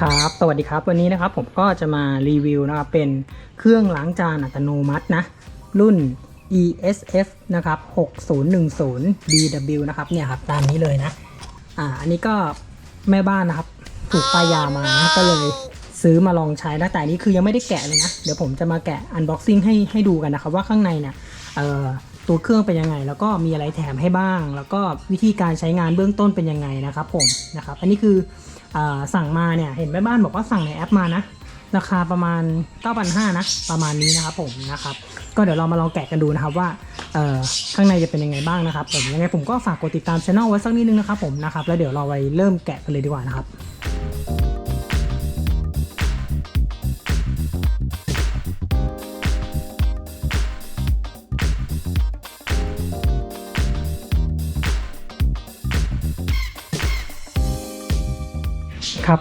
ครับ สวัสดีครับ วันนี้นะครับผมก็จะมารีวิวนะครับ เป็นเครื่องล้างจานอัตโนมัตินะ รุ่น ESF นะครับ 6010 BW นะครับ เนี่ยครับ ตามนี้เลยนะ อ่า อันนี้ก็แม่บ้านนะครับ ถูกป้ายยามานะก็เลยซื้อมาลองใช้นะ แต่นี้คือยังไม่ได้แกะเลยนะ เดี๋ยวผมจะมาแกะ unboxing ให้ให้ดูกันนะครับ ว่าข้างในเนี่ย เอ่อ ตัวเครื่องเป็นยังไง แล้วก็มีอะไรแถมให้บ้าง แล้วก็วิธีการใช้งานเบื้องต้นเป็นยังไงนะครับผม นะครับ อันนี้คือ สั่งมาเนี่ยเห็นแม่บ้านบอกว่าสั่งในแอปมานะราคาประมาณ 9,500นะประมาณนี้นะครับผมนะครับก็เดี๋ยวเรามาลองแกะกันดูนะครับว่าข้างในจะเป็นยังไงบ้างนะครับผมยังไงผมก็ฝากกดติดตามช่องไว้สักนิดนึงนะครับผมนะครับแล้วเดี๋ยวเราไปเริ่มแกะกันเลยดีกว่านะครับ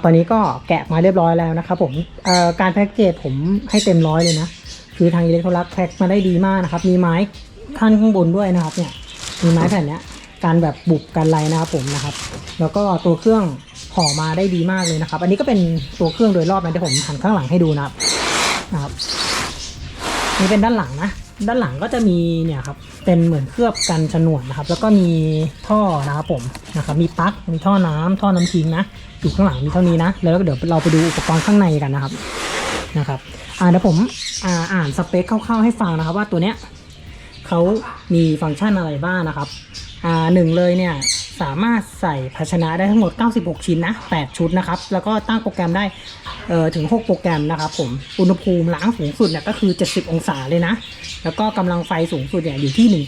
ตอนนี้ก็แกะมาเรียบร้อยแล้วนะครับผมการแพ็กเกจผมให้เต็มร้อยเลยนะ คือทางอิเล็กโทรลักแพ็กมาได้ดีมากนะครับ มีไม้ขั้นข้างบนด้วยนะครับเนี่ย มีไม้แผ่นเนี้ยการแบบบุบกันไรนะครับผมนะครับ แล้วก็ตัวเครื่องห่อมาได้ดีมากเลยนะครับ อันนี้ก็เป็นตัวเครื่องโดยรอบนะเดี๋ยวผมหันข้างหลังให้ดูนะครับนะครับ นี่เป็นด้านหลังนะ ด้านหลังก็จะมีเนี่ยครับเป็นเหมือนเคลือบกันฉนวนนะครับ แล้วก็มีท่อนะครับผมนะครับมีปลั๊กมีท่อน้ำท่อน้ำทิ้งนะอยู่ข้างหลังมีเท่านี้นะ แล้วเดี๋ยวเราไปดูอุปกรณ์ข้างในกันนะครับนะครับอ่าเดี๋ยวผมอ่าอ่านสเปคคร่าวๆให้ฟังนะครับ ว่าตัวเนี้ยเขามีฟังก์ชันอะไรบ้างนะครับ หนึ่งเลยเนี่ยสามารถใส่ภาชนะได้ทั้งหมด 96 ชิ้นนะ 8 ชุดนะครับ แล้วก็ตั้งโปรแกรมได้เอ่อถึง 6 โปรแกรมนะครับผม อุณหภูมิล้างสูงสุดเนี่ยก็คือ 70 องศาเลยนะ แล้วก็กำลังไฟสูงสุดเนี่ยอยู่ที่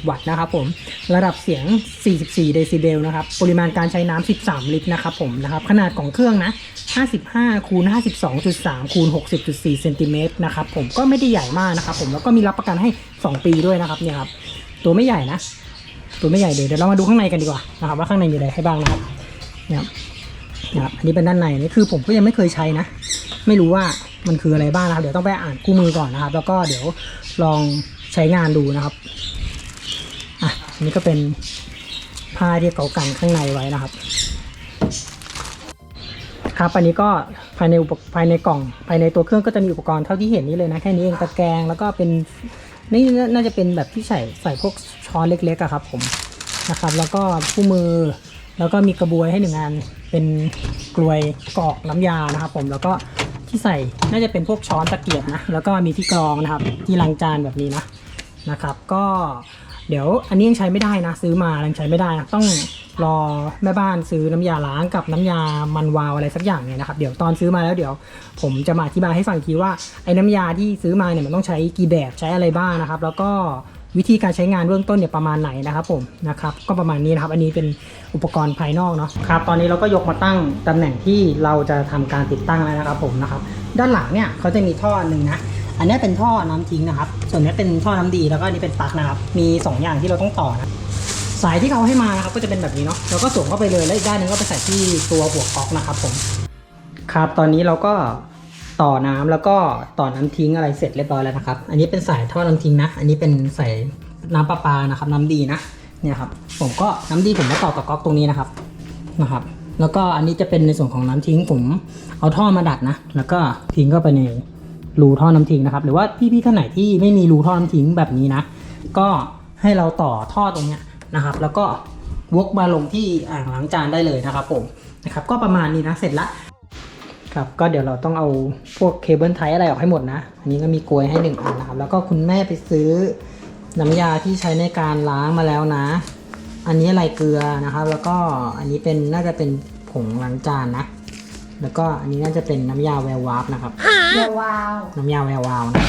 1,620 วัตต์นะครับผม ระดับเสียง 44 เดซิเบลนะครับ ปริมาณการใช้น้ำ 13 ลิตรนะครับผมนะครับ ขนาดของเครื่องนะ 55คูณ52.3คูณ60.4เซนติเมตรนะครับผม ก็ไม่ได้ใหญ่มากนะครับผม แล้วก็มีรับประกันให้ 2 ปีด้วยนะครับเนี่ยครับ ตัวไม่ใหญ่นะ ตัวไม่ใหญ่เดี๋ยวเดี๋ยวเรามาดูข้างในกันดีกว่านะครับว่าข้างในมีอะไรให้บ้างนะครับนะครับนะครับอันนี้เป็นด้านในนี่คือผมก็ยังไม่เคยใช้นะ ไม่รู้ว่ามันคืออะไรบ้างนะครับเดี๋ยวต้องไปอ่านคู่มือก่อนนะครับ แล้วก็เดี๋ยวลองใช้งานดูนะครับอะอันนี้ก็เป็นผ้าที่เขากันข้างในไว้นะครับ ครับอันนี้ก็ภายในอุปภายในกล่อง ภายในตัวเครื่องก็จะมีอุปกรณ์เท่าที่เห็นนี้เลยนะแค่นี้เองตะแกรงแล้วก็เป็น นี่น่าจะเป็นแบบที่ใส่ใส่พวกช้อนเล็กๆอะครับผมนะครับ แล้วก็คู่มือแล้วก็มีกระบวยให้หนึ่งอันเป็นกลวยกรอกน้ำยานะครับ ผมแล้วก็ที่ใส่น่าจะเป็นพวกช้อนตะเกียบนะแล้วก็มีที่กรองนะครับ ที่ล้างจานแบบนี้นะนะครับ ก็เดี๋ยวอันนี้ยังใช้ไม่ได้นะ ซื้อมายังใช้ไม่ได้นะต้อง รอแม่บ้านซื้อน้ำยาล้างกับน้ำยามันวาวอะไรสักอย่างเนี่ยนะครับเดี๋ยวตอนซื้อมาแล้วเดี๋ยวผมจะมาอธิบายให้ฟังอีกทีว่าไอ้น้ำยาที่ซื้อมาเนี่ยมันต้องใช้กี่แบบใช้อะไรบ้างนะครับ แล้วก็วิธีการใช้งานเบื้องต้นเนี่ยประมาณไหนนะครับผมนะครับก็ประมาณนี้นะครับ อันนี้เป็นอุปกรณ์ภายนอกเนาะครับตอนนี้เราก็ยกมาตั้งตำแหน่งที่เราจะทำการติดตั้งแล้วนะครับผมนะครับด้านหลังเนี่ยเขาจะมีท่อหนึ่งนะอันนี้เป็นท่อน้ำทิ้งนะครับ ส่วนนี้เป็นท่อน้ำดีแล้วก็อันนี้เป็นปลั๊กนะครับมีสองอย่างที่เราต้องต่อนะ สายที่เขาให้มานะครับก็จะเป็นแบบนี้เนาะแล้วก็สวมเข้าไปเลยแล้วอีกด้านหนึงก็ไปใส่ที่ตัวหัวก๊อกนะครับผมครับตอนนี้เราก็ต่อน้ำแล้วก็ต่อน้ำทิ้งอะไรเสร็จเรียบร้อยแล้วนะครับ อันนี้เป็นสายท่อน้ำทิ้งนะ อันนี้เป็นสายน้ำประปานะครับ น้ำดีนะเนี่ยครับผมก็น้ำดีผมก็ต่อกับก๊อกตรงนี้นะครับนะครับ แล้วก็อันนี้จะเป็นในส่วนของน้ำทิ้งผมเอาท่อมาดัดนะแล้วก็ทิ้งเข้าไปในรูท่อน้ำทิ้งนะครับ หรือว่าพี่ๆท่านไหนที่ไม่มีรูท่อน้ำทิ้งแบบนี้นะ ก็ให้เราต่อท่อตรงเนี้ย นะครับ แล้วก็วกมาลงที่อ่างล้างจานได้เลยนะครับผมนะครับก็ประมาณนี้นะเสร็จละครับก็เดี๋ยวเราต้องเอาพวกเคเบิลไทอะไรออกให้หมดนะ อันนี้ก็มีกลวยให้หนึ่งอันนะครับ แล้วก็คุณแม่ไปซื้อน้ำยาที่ใช้ในการล้างมาแล้วนะ อันนี้อะไรเกลือนะครับ แล้วก็อันนี้เป็นน่าจะเป็นผงล้างจานนะ แล้วก็อันนี้น่าจะเป็นน้ำยาแวววาร์ปนะครับเดี๋ยววาวน้ำยาแวววาวนะ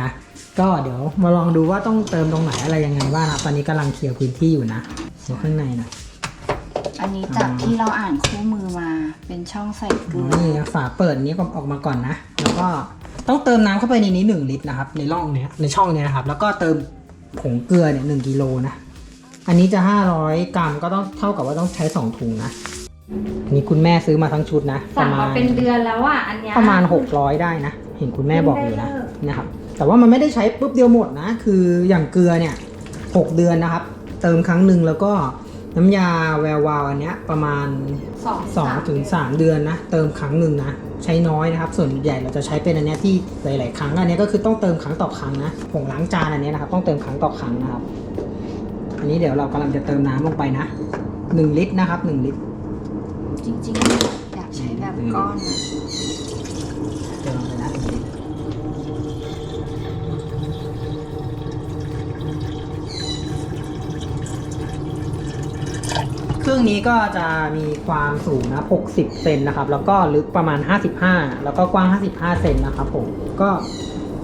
นะ ก็เดี๋ยวมาลองดูว่าต้องเติมตรงไหนอะไรยังไงบ้างนะครับตอนนี้กำลังเคลียร์พื้นที่อยู่นะเดี๋ยวข้างในนะอันนี้จากที่เราอ่านคู่มือมาเป็นช่องใส่เกลือนี่ฝาเปิดนี้ก็ออกมาก่อนนะ แล้วก็ต้องเติมน้ำเข้าไปในนี้หนึ่งลิตรนะครับ ในร่องเนี้ยในช่องเนี้ยนะครับ แล้วก็เติมผงเกลือเนี่ยหนึ่งกิโลนะ อันนี้จะห้าร้อยกรัมก็ต้องเท่ากับว่าต้องใช้สองถุงนะอันนี้คุณแม่ซื้อมาทั้งชุดนะปสั่ระงมามาณเป็นเดือนแล้วอะอันเนี้ยประมาณหกร้อยได้นะเห็นคุณแม่บอกอยู่นะไม่ได้เลิกนะครับ แต่ว่ามันไม่ได้ใช้ปุ๊บเดียวหมดนะ คืออย่างเกลือเนี่ยหกเดือนนะครับ เติมครั้งหนึ่งแล้วก็น้ำยาแวววาวอันเนี้ยประมาณสองสองถึงสามเดือนนะ เติมครั้งหนึ่งนะ ใช้น้อยนะครับ ส่วนใหญ่เราจะใช้เป็นอันเนี้ยที่หลาย ๆ ครั้งอันเนี้ยก็คือต้องเติมครั้งต่อครั้งนะผงล้างจานอันเนี้ยนะครับ ต้องเติมครั้งต่อครั้งนะครับ อันนี้เดี๋ยวเรากำลังจะเติมน้ำลงไปนะหนึ่งลิตรนะครับหนึ่งลิตรจริงๆอยากใช้แบบก้อนนะ เติมลงไปนะหนึ่งลิตร เครื่องนี้ก็จะมีความสูงนะ 60 เซนนะครับ แล้วก็ลึกประมาณ 55 แล้วก็กว้าง 55 เซนนะครับผม ก็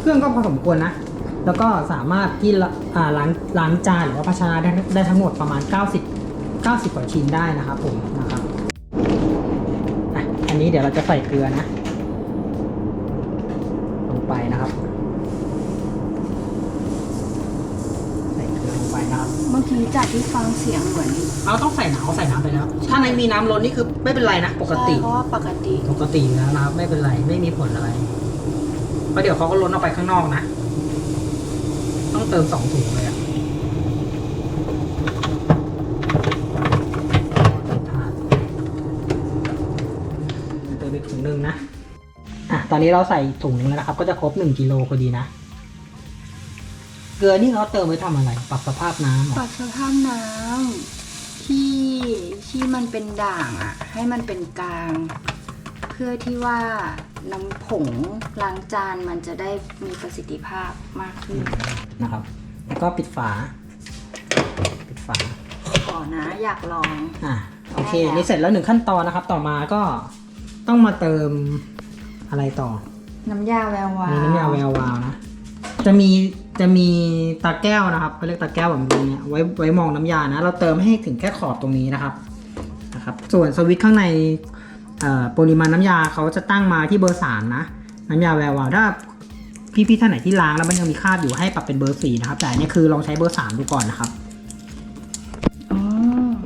เครื่องก็พอสมควรนะ แล้วก็สามารถที่ละล้างล้างจานหรือว่าภาชนะได้ได้ทั้งหมดประมาณ 90 90กว่าชิ้นได้นะครับผมนะครับ อันนี้เดี๋ยวเราจะใส่เกลือนะ ลงไปนะครับ ใส่เกลือลงไปนะครับ เมื่อกี้ จากที่ฟังเสียงเหมือนเราต้องใส่น้ำใส่น้ำไปแล้ว ถ้าในมีน้ำล้นนี่คือไม่เป็นไรนะปกติ ใช่เพราะว่าปกติ ปกติอยู่แล้วนะครับไม่เป็นไรไม่มีผลอะไรเพราะเดี๋ยวเขาก็ล้นออกไปข้างนอกนะ ต้องเติมสองถุงเลยอะเติมถาดเติมไปถุงหนึ่งนะ อะตอนนี้เราใส่ถุงนึงแล้วนะครับ ก็จะครบหนึ่งกิโลพอดีนะ เกลือนี่เขาเติมไว้ทำอะไร ปรับสภาพน้ำเหรอปรับสภาพน้ำที่ที่มันเป็นด่างอะ ให้มันเป็นกลาง เพื่อที่ว่าน้ำผงล้างจานมันจะได้มีประสิทธิภาพมากขึ้นนะครับ แล้วก็ปิดฝา ปิดฝาขอนะอยากลอง อะโอเคได้แล้วนี่เสร็จแล้วหนึ่งขั้นตอนนะครับ ต่อมาก็ต้องมาเติมอะไรต่อ น้ำยาแวววาวมีน้ำยาแวววาวนะ จะมี จะมีตาแก้วนะครับเขาเรียกตาแก้วแบบนี้เนี่ยไว้ไว้มองน้ำยานะ เราเติมให้ถึงแค่ขอบตรงนี้นะครับนะครับ ส่วนสวิตช์ข้างในเอ่อปริมาณน้ำยาเขาจะตั้งมาที่เบอร์สามนะ น้ำยาแวววาวถ้าพี่ๆท่านไหนที่ล้างแล้วมันยังมีคราบอยู่ให้ปรับเป็นเบอร์สี่นะครับ แต่อันนี่คือลองใช้เบอร์สามดูก่อนนะครับอ๋อ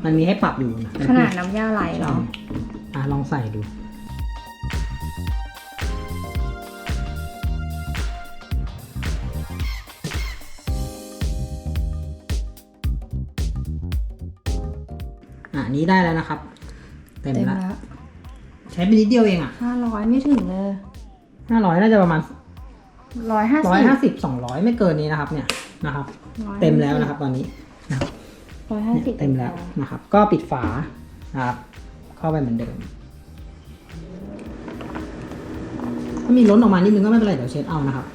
มันมีให้ปรับอยู่นะขนาดน้ำยาไหลเหรออะลองใส่ดู นนี้ได้แล้วนะครับ เต็มเต็มแล้วแล้วใช้ไปนิดเดียวเองอะห้าร้อยไม่ถึงเลยห้าร้อยน่าจะประมาณร้อยห้าร้อยสิบห้าสิบสองร้อยไม่เกินนี้นะครับ เนี่ยนะครับ เต็มแล้วนะครับตอนนี้นะครับร้อยห้าเนี่ยสิบเต็มแล้วนะครับ ก็ปิดฝานะครับ เข้าไปเหมือนเดิม ถ้ามีล้นออกมานิดนึงก็ไม่เป็นไรเดี๋ยวเช็ดเอานะครับ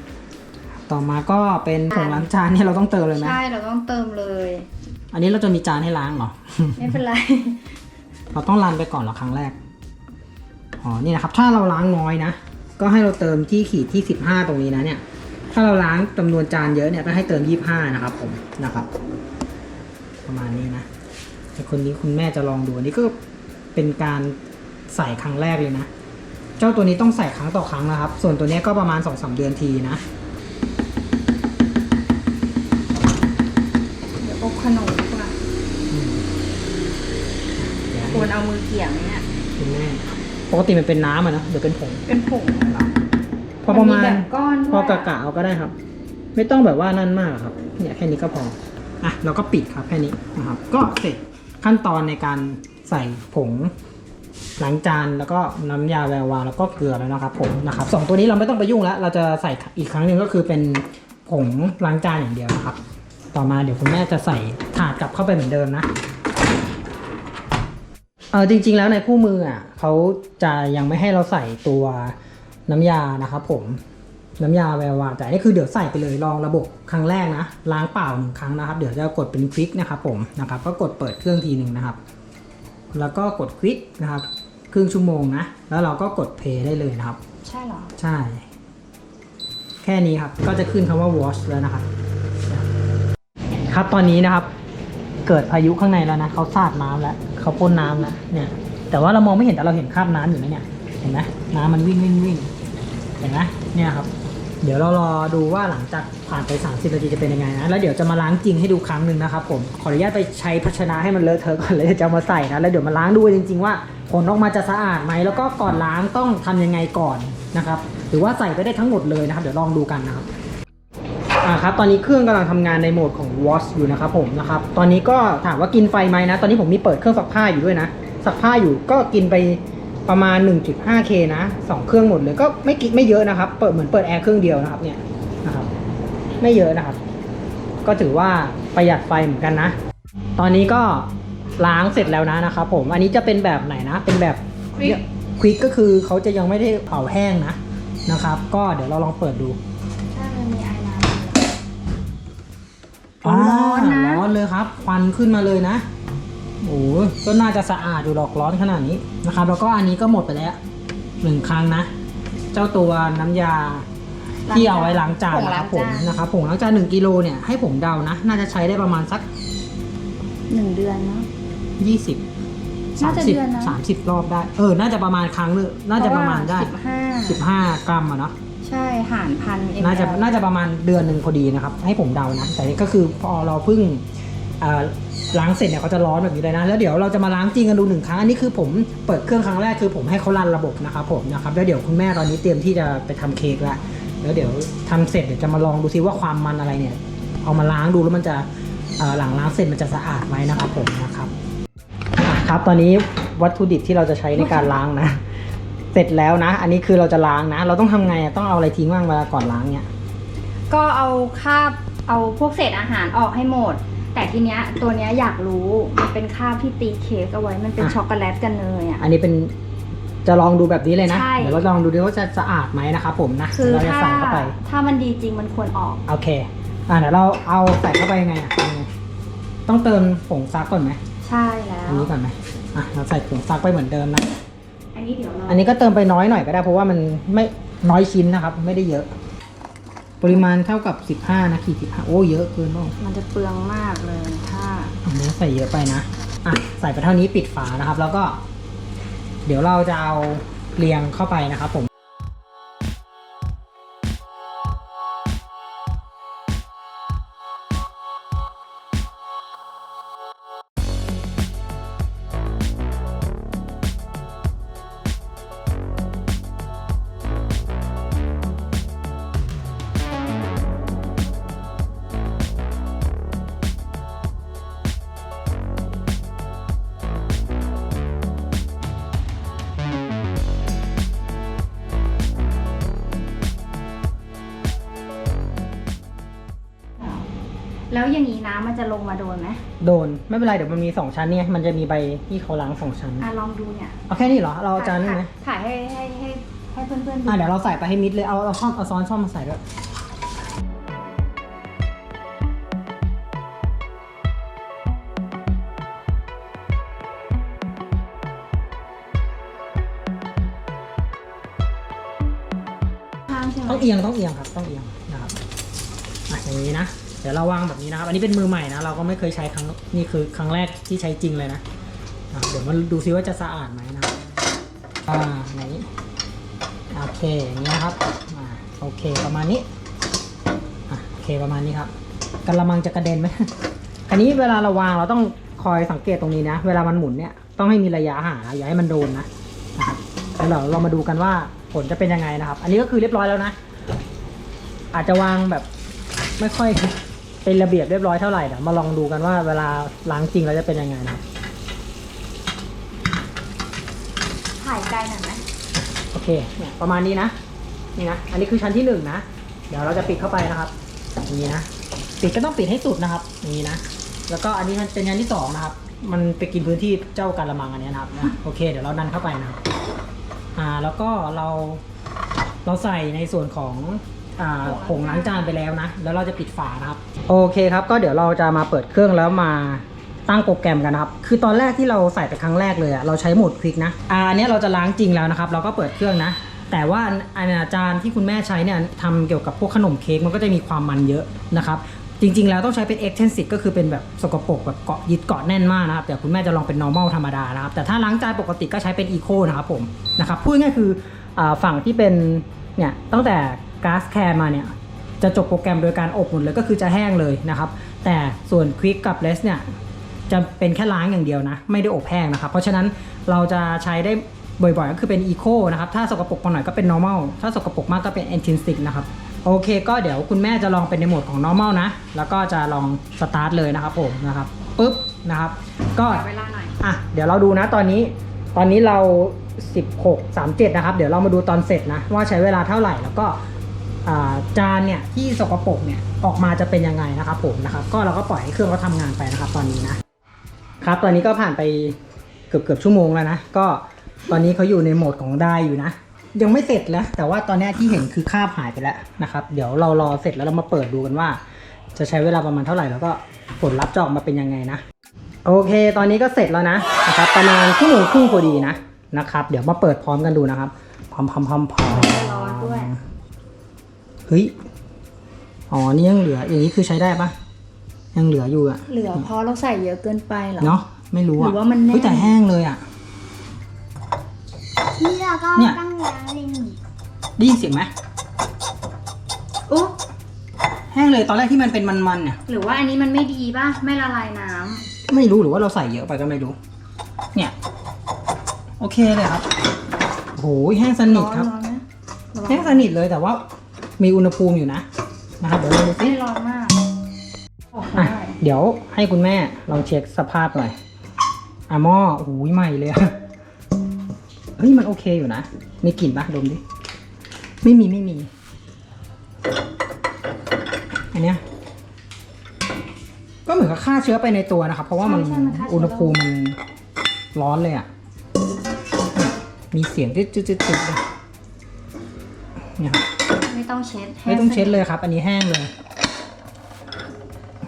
ต่อมาก็เป็นผงล้างจานเนี่ยเราต้องเติมเลยไหม ใช่เราต้องเติมเลย อันนี้เราจะมีจานให้ล้างเหรอ ไม่เป็นไร เราต้องรันไปก่อนเหรอครั้งแรก อ๋อ นี่นะครับ ถ้าเราล้างน้อยนะ ก็ให้เราเติมที่ขีดที่ 15 ตรงนี้นะเนี่ย ถ้าเราล้างจำนวนจานเยอะเนี่ยก็ให้เติม 25 นะครับผม นะครับ ประมาณนี้นะแต่คนนี้คุณแม่จะลองดูอันนี้ก็เป็นการใส่ครั้งแรกเลยนะ เจ้าตัวนี้ต้องใส่ครั้งต่อครั้งนะครับ ส่วนตัวเนี้ยก็ประมาณ2-3เดือนทีนะ มือเกี่ยงเนี่ยคุณแม่ปกติมันเป็นน้ำอะนะเดี๋ยวเป็นผงเป็นผงพอประมาณนแบบก้อนด้วยพอกะกะเอาก็ได้ครับ ไม่ต้องแบบว่านั่นมากครับเนี่ยแค่นี้ก็พออะเราก็ปิดครับแค่นี้นะครับ ก็เสร็จขั้นตอนในการใส่ผงล้างจานแล้วก็น้ำยาแวววาวแล้วก็เกลือแล้วนะครับผมนะครับสองตัวนี้เราไม่ต้องไปยุ่งแล้ว เราจะใส่อีกครั้งหนึ่งก็คือเป็นผงล้างจานอย่างเดียวนะครับ ต่อมาเดี๋ยวคุณแม่จะใส่ถาดกลับเข้าไปเหมือนเดิมนะ เออจริง ๆ แล้วในคู่มืออะเขาจะยังไม่ให้เราใส่ตัวน้ำยานะครับผมน้ำยาแวววาวแต่อันนี่คือเดี๋ยวใส่ไปเลยลองระบบครั้งแรกนะ ล้างเปล่าหนึ่งครั้งนะครับ เดี๋ยวจะกดเป็นควิกนะครับผมนะครับ ก็กดเปิดเครื่องทีหนึ่งนะครับ แล้วก็กดควิกนะครับ ครึ่งชั่วโมงนะ แล้วเราก็กดเพย์ได้เลยนะครับ ใช่เหรอ ใช่ แค่นี้ครับ ก็จะขึ้นคำว่า wash แล้วนะครับ ครับตอนนี้นะครับ เกิดพายุข้างในแล้วนะเขาสาดน้ำแล้วเขาพ่นน้ำแล้วเนี่ยแต่ว่าเรามองไม่เห็นแต่เราเห็นคราบน้ำอยู่นะเนี่ยเห็นไหมน้ำมันวิ่งวิ่งวิ่งเห็นไหมเนี่ยครับ เดี๋ยวเรารอดูว่าหลังจากผ่านไป 30นาทีจะเป็นยังไงนะแล้วเดี๋ยวจะมาล้างจริงให้ดูครั้งหนึ่งนะครับผมขออนุญาตไปใช้ภาชนะให้มันเลอะเทอะก่อนเลยจะมาใส่นะแล้วเดี๋ยวมาล้างดูจริง ๆ ว่าผลออกมาจะสะอาดไหมแล้วก็ก่อนล้างต้องทำยังไงก่อนนะครับหรือว่าใส่ไปได้ทั้งหมดเลยนะครับ เดี๋ยวลองดูกันนะครับ ออ่าครับตอนนี้เครื่องกำลังทำงานในโหมดของ wash อยู่นะครับผมนะครับตอนนี้ก็ถามว่ากินไฟไหมนะ ตอนนี้ผมมีเปิดเครื่องซักผ้าอยู่ด้วยนะซักผ้าอยู่ก็กินไปประมาณ 1.5K นะสองเครื่องหมดเลยก็ไม่กินไม่เยอะนะครับ เปิดเหมือนเปิดแอร์เครื่องเดียวนะครับเนี่ยนะครับไม่เยอะนะครับ ก็ถือว่าประหยัดไฟเหมือนกันนะ ตอนนี้ก็ล้างเสร็จแล้วนะนะครับผมอันนี้จะเป็นแบบไหนนะ เป็นแบบ Quick ควิกก็คือเขาจะยังไม่ได้เผาแห้งนะนะครับ ก็เดี๋ยวเราลองเปิดดู ร้อนนะ ร้อนเลยครับ ควันขึ้นมาเลยนะโอ้ยก็น่าจะสะอาดอยู่หรอกร้อนขนาดนี้นะครับ แล้วก็อันนี้ก็หมดไปแล้วหนึ่งครั้งนะ เจ้าตัวน้ำยาำที่เอาไว้ล้างจานผงนะคล้ารังบผมจานนะครับผงล้างจานหนึ่งกิโลเนี่ยให้ผมเดานะ น่าจะใช้ได้ประมาณสักหนึ่งเดือนเนาะยี่สิบน่าสามจะสิบเดือนนะสามสิบรอบได้ เออ น่าจะประมาณครั้งนึงน่าจะประมาณได้สิบห้าสิบห้ากรัมอะเนาะ ใช่หารพัน ml น่าจะน่าจะประมาณเดือนหนึ่งพอดีนะครับ ให้ผมเดานะ แต่นี่ก็คือพอเราเพิ่งอ่อล้างเสร็จเนี่ยเขาจะร้อนแบบนี้เลยนะ แล้วเดี๋ยวเราจะมาล้างจริงกันดูหนึ่งครั้ง อันนี้คือผมเปิดเครื่องครั้งแรกคือผมให้เขารันระบบนะครับผมนะครับ แล้วเดี๋ยวคุณแม่ตอนนี้เตรียมที่จะไปทำเค้กแล้วแล้วเดี๋ยวทำเสร็จเดี๋ยวจะมาลองดูซิว่าความมันอะไรเนี่ย เอามาล้างดูแล้วมันจะเอ่อหลังล้างเสร็จมันจะสะอาดไหมนะครับผมนะครับอะครับตอนนี้วัตถุดิบที่เราจะใช้ในการล้างนะ เสร็จแล้วนะ อันนี้คือเราจะล้างนะ เราต้องทำไงอะต้องเอาอะไรทิ้งบ้างเวลาก่อนล้างเนี่ย ก็เอาคราบเอาพวกเศษอาหารออกให้หมด แต่ทีเนี้ยตัวเนี้ยอยากรู้มันเป็นคราบที่ตีเค้กเอาไว้มันเป็นอะ ช็อกโกแลตกันเนยอะ อันนี้เป็นจะลองดูแบบนี้เลยนะใช่ เดี๋ยวเราลองดูดิว่าจะสะอาดไหมนะครับผมนะคือเราจะถ้าใส่เข้าไปถ้ามันดีจริงมันควรออก โอเคอ่าเดี๋ยวเราเอาใส่เข้าไปยังไงอะยังไงต้องเติมผงซักก่อนไหมใช่แล้ว อันนี้ก่อนไหมอะเราใส่ผงซักไปเหมือนเดิมนะอั นนี้เดี๋ยวเราอันนี้ก็เติมไปน้อยหน่อยก็ได้ เพราะว่ามันไม่น้อยชิ้นนะครับ ไม่ได้เยอะ ปริมาณเท่ากับ 15 นะขีด15 โอ้เยอะเกินบ้างมันจะเปลืองมากเลยถ้าอันนี้ใส่เยอะไปนะอะใส่ไปเท่านี้ปิดฝานะครับ แล้วก็ เดี๋ยวเราจะเอาเรียงเข้าไปนะครับผมำมันจะลงมาโดนไหมโดนไม่เป็นไรเดี๋ยวมันมีสองชั้นเนี่ยมันจะมีใบที่เขาล้างสองชั้นอะลองดูเนี่ยเอาแค่นี้เหรอเราเอาจานนึงไหมถ่ายให้ให้ให้ให้เพื่อนๆดูอะเดี๋ยวเราใส่ไปให้มิดเลยเอาเอาช้อนเอาซ้อนช้อนมาใส่ด้วยข้างใช่ไหมต้องเอียงต้องเอียงครับต้องเอียงนะครับอะอย่างนี้นะ เดี๋ยวเราวางแบบนี้นะครับ อันนี้เป็นมือใหม่นะ เราก็ไม่เคยใช้ครั้งนี่คือครั้งแรกที่ใช้จริงเลยนะ เดี๋ยวมาดูซิว่าจะสะอาดไหมนะอ่าไหนโอเคอย่างนี้นะครับอ่าโอเคประมาณนี้อะโอเคประมาณนี้ครับกระมังจะกระเด็นไหมอันนี้เวลาเราวางเราต้องคอยสังเกตตรงนี้นะ เวลามันหมุนเนี่ยต้องให้มีระยะห่างอย่าให้มันโดนนะนะครับแล้วเราเรามาดูกันว่าผลจะเป็นยังไงนะครับ อันนี้ก็คือเรียบร้อยแล้วนะ อาจจะวางแบบไม่ค่อย เป็นระเบียบเรียบร้อยเท่าไหร่เดี๋ยวมาลองดูกันว่าเวลาล้างจริงแล้วจะเป็นยังไงนะครับถ่ายไกลหน่อยไหมโอเคเนี่ยประมาณนี้นะนี่นะอันนี้คือชั้นที่หนึ่งนะเดี๋ยวเราจะปิดเข้าไปนะครับอย่างนี้นะปิดก็ต้องปิดให้สุดนะครับอย่างนี้นะแล้วก็อันนี้มันเป็นชั้นที่สองนะครับ มันไปกินพื้นที่เจ้าการละมังอันนี้นะครับนะโอเค เดี๋ยวเราดันเข้าไปนะครับอ่าแล้วก็เราเราใส่ในส่วนของอ่า ผงล้างจานไปแล้วนะ แล้วเราจะปิดฝานะครับ โอเคครับ ก็เดี๋ยวเราจะมาเปิดเครื่องแล้วมาตั้งโปรแกรมกันนะครับ คือตอนแรกที่เราใส่ไปครั้งแรกเลยอะเราใช้โหมดควิกนะ อ่าอันเนี้ยเราจะล้างจริงแล้วนะครับ เราก็เปิดเครื่องนะ แต่ว่าอันอาจารย์ที่คุณแม่ใช้เนี่ยทำเกี่ยวกับพวกขนมเค้กมันก็จะมีความมันเยอะนะครับจริงๆ แล้วต้องใช้เป็น extensive ก็คือเป็นแบบสกปรกแบบเกาะยึดเกาะแน่นมากนะครับ แต่คุณแม่จะลองเป็น normal ธรรมดานะครับ แต่ถ้าล้างจานปกติก็ใช้เป็น eco นะครับผมนะครับพูดง่ายคือฝั่งที่เป็นเนี่ยตั้งแต่ ก๊าซแคนมาเนี่ยจะจบโปรแกรมโดยการอบหมดเลยก็คือจะแห้งเลยนะครับ แต่ส่วน Quick กับ Less เนี่ยจะเป็นแค่ล้างอย่างเดียวนะ ไม่ได้อบแห้งนะครับ เพราะฉะนั้นเราจะใช้ได้บ่อยๆ ก็คือเป็น Eco นะครับ ถ้าสกปรกมาหน่อยก็เป็น normal ถ้าสกปรกมากก็เป็น intrinsic นะครับ โอเค ก็เดี๋ยวคุณแม่จะลองเป็นในโหมดของ normal นะ แล้วก็จะลองสตาร์ทเลยนะครับผมนะครับปุ๊บนะครับ ก็อเวลาหน่อยอะเดี๋ยวเราดูนะตอนนี้ ตอนนี้เรา 16 37 นะครับ เดี๋ยวเรามาดูตอนเสร็จนะว่าใช้เวลาเท่าไหร่แล้วก็ จานเนี่ยที่สกปรกเนี่ยออกมาจะเป็นยังไงนะครับผมนะครับ ก็เราก็ปล่อยให้เครื่องเขาทำงานไปนะครับ ตอนนี้นะครับตอนนี้ก็ผ่านไปเกือบเกือบชั่วโมงแล้วนะก็ตอนนี้เขาอยู่ในโหมดของได้อยู่นะยังไม่เสร็จแล้วแต่ว่าตอนนี้ที่เห็นคือคาบหายไปแล้วนะครับ เดี๋ยวเรารอเสร็จแล้วเรามาเปิดดูกันว่า จะใช้เวลาประมาณเท่าไหร่แล้วก็ผลลัพธ์จะออกมาเป็นยังไงนะ โอเค ตอนนี้ก็เสร็จแล้วนะนะครับประมาณชั่วโมงครึ่งพอดีนะนะครับ เดี๋ยวมาเปิดพร้อมกันดูนะครับพร้อมพร้อมพร้อมพร้อม ร้อนด้วย เฮ้ย อ๋อ นี่ยังเหลือ อย่างนี้คือใช้ได้ปะยังเหลืออยู่อะเหลือเพราะเราใส่เยอะเกินไปเหรอ เนาะไม่รู้อะหรือว่ามันแน่นเฮ้ยแต่แห้งเลยอะ นี่เราก็เนี่ย ตั้งล้างเลยนี่ได้ยินเสียงไหมอุ๊ยแห้งเลยตอนแรกที่มันเป็นมันๆเนี่ย หรือว่าอันนี้มันไม่ดีป่ะ ไม่ละลายน้ำไม่รู้หรือว่าเราใส่เยอะไปก็ไม่รู้ เนี่ย โอเคเลยครับโอ้ยแห้งสนิทร้อนครับ ร้อนนะระวังแห้งสนิทเลยแต่ว่า มีอุณหภูมิอยู่นะนะครับเดี๋ยวเราดูสิไม่ร้อนมากโอ้โหอะเดี๋ยวให้คุณแม่ลองเช็คสภาพหน่อยอะหม้อโอ้ยใหม่เลยอะเฮ้ยมันโอเคอยู่นะมีกลิ่นปะดมดิไม่มีไม่มีอันเนี้ยก็เหมือนกับฆ่าเชื้อไปในตัวนะครับ เพราะว่ามันอุณหภูมิมันร้อนเลยอะเนี่ยมีเสียงจืดๆๆๆเลยเนี่ยครับไม่ ต้องเช็ดไม่ต้องเช็ดเลยครับ อันนี้แห้งเลย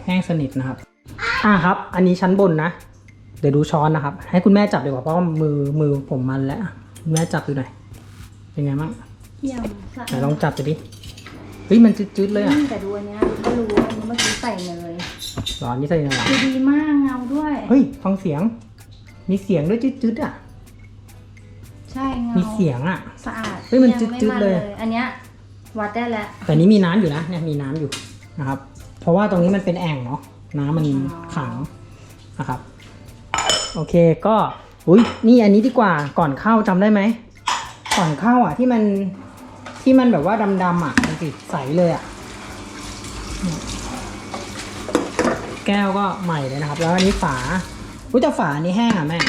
แห้งสนิทนะครับ อ่าครับ อันนี้ชั้นบนนะ เดี๋ยวดูช้อนนะครับ ให้คุณแม่จับดีกว่าเพราะว่ามือมือผมมันแล้วคุณแม่จับดูหน่อย เป็นไงบ้างเยี่ยมสะไหนลองจับดูดิ เฮ้ยมันจืดๆเลยอะอืมแต่ดูอันเนี้ยก็รู้ว่าอันนี้เมื่อกี้ใส่เนยร้อนนี่ใส่ยังไงคือดีมากเงาด้วย เฮ้ยฟังเสียง มีเสียงด้วยจืดๆอะ ใช่เงา มีเสียงอะ สะอาด เฮ้ยมันงไจืดๆเลย อันเนี้ย วัดได้แล้ว แต่นี้มีน้ำอยู่นะเนี่ยมีน้ำอยู่นะครับ เพราะว่าตรงนี้มันเป็นแอ่งเนาะน้ำมันอ๋อ ขังนะครับ โอเคก็อุ้ยนี่อันนี้ดีกว่าก่อนเข้าจำได้ไหมก่อนเข้าอะที่มันที่มันแบบว่าดำๆอะมันสิใสเลยอะแก้วก็ใหม่เลยนะครับ แล้วอันนี้ฝาอุ้ยแต่ฝาอันนี้แห้งอะแม่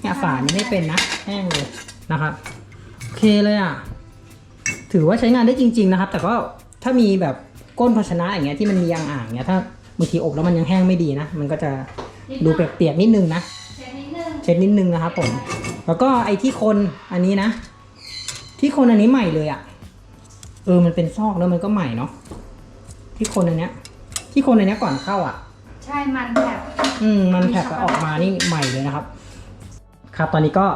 เนี่ยฝาอันนี้ไม่เป็นนะแห้งเลยนะครับ โอเคเลยอะ ถือว่าใช้งานได้จริง ๆ นะครับ แต่ก็ถ้ามีแบบก้นภาชนะอย่างเงี้ยที่มันมียางอ่างเงี้ยถ้าบางทีอบแล้วมันยังแห้งไม่ดีนะ มันก็จะดูเปียกๆนิดนึงนะเช็ดนิดนึงเช็ดนิดนึงนะครับผม แล้วก็ไอ้ที่คนอันนี้นะ ที่คนอันนี้ใหม่เลยอะ่ะ เออมันเป็นซอกแล้วมันก็ใหม่เนาะที่คนอันเนี้ย ที่คนอันเนี้ยก่อนเข้าอะ ใช่มันแบบอืมมันแผลออกมานี่ใหม่เลยนะครับ ครับตอนนี้ก็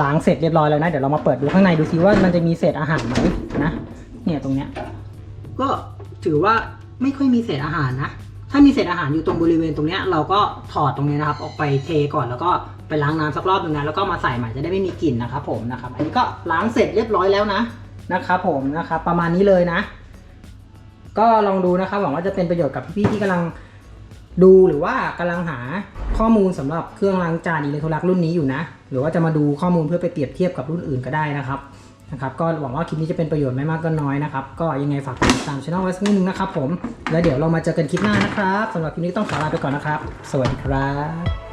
ล้างเสร็จเรียบร้อยแล้วนะ เดี๋ยวเรามาเปิดดูข้างในดูซิว่ามันจะมีเศษอาหารไหมนะ เนี่ยตรงเนี้ย ก็ถือว่าไม่ค่อยมีเศษอาหารนะ ถ้ามีเศษอาหารอยู่ตรงบริเวณตรงเนี้ยเราก็ถอดตรงนี้นะครับ ออกไปเทก่อนแล้วก็ไปล้างน้ำสักรอบหนึ่งนะแล้วก็มาใส่ใหม่จะได้ไม่มีกลิ่นนะครับผมนะครับ อันนี้ก็ล้างเสร็จเรียบร้อยแล้วนะนะครับผมนะครับประมาณนี้เลยนะ ก็ลองดูนะครับหวังว่าจะเป็นประโยชน์กับพี่ๆที่กำลัง ดูหรือว่ากำลังหาข้อมูลสำหรับเครื่องล้างจานอิเล็กโทรลักรุ่นนี้อยู่นะ หรือว่าจะมาดูข้อมูลเพื่อไปเปรียบเทียบกับรุ่นอื่นก็ได้นะครับนะครับก็หวังว่าคลิปนี้จะเป็นประโยชน์ไม่มากก็น้อยนะครับ ก็ยังไงฝากติดตามช่องไว้สักนิดนึงนะครับผม แล้วเดี๋ยวเรามาเจอกันคลิปหน้านะครับสำหรับคลิปนี้ต้องขอลาไปก่อนนะครับ สวัสดีครับ